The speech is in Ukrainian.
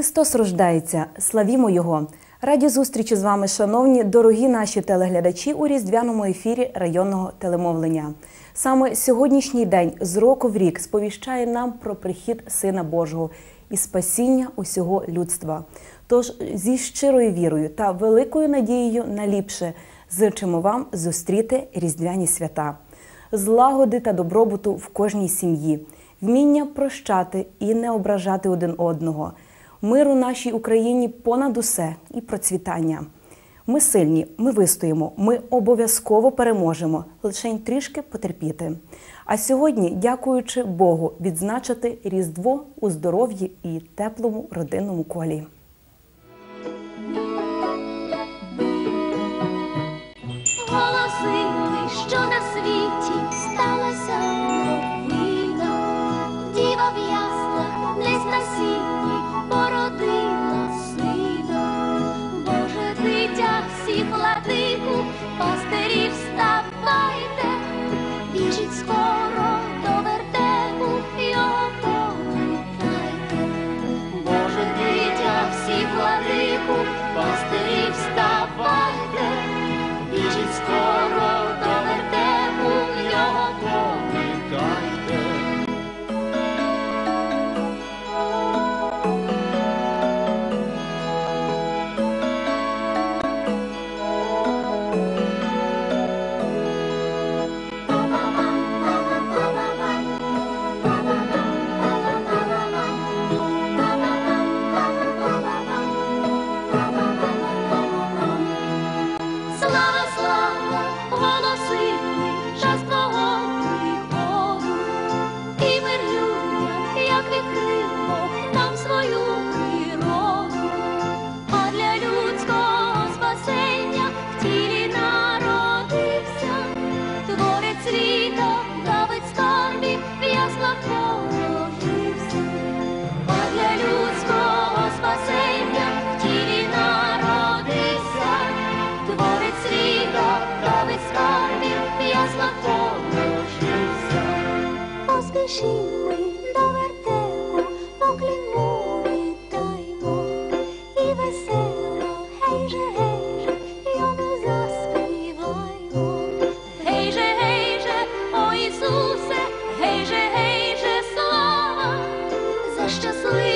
Христос рождається, славімо Його! Раді зустрічі з вами, шановні, дорогі наші телеглядачі у різдвяному ефірі районного телемовлення. Саме сьогоднішній день з року в рік сповіщає нам про прихід Сина Божого і спасіння усього людства. Тож зі щирою вірою та великою надією на ліпше зичимо вам зустріти різдвяні свята, злагоди та добробуту в кожній сім'ї, вміння прощати і не ображати один одного миру нашій Україні понад усе і процвітання. Ми сильні, ми вистоїмо, ми обов'язково переможемо, лише трішки потерпіти. А сьогодні, дякуючи Богу, відзначити Різдво у здоров'ї і теплому родинному колі. Всіх владику, пастирі вставайте, біжить скоро як нам свою природу, а для людського спасення в тілі народився, творець світа, давить скарбів, в яслах положився. А для людського спасення в тілі народився, творець світа, давить скарбів, в яслах положився. Поспішіть щасливі.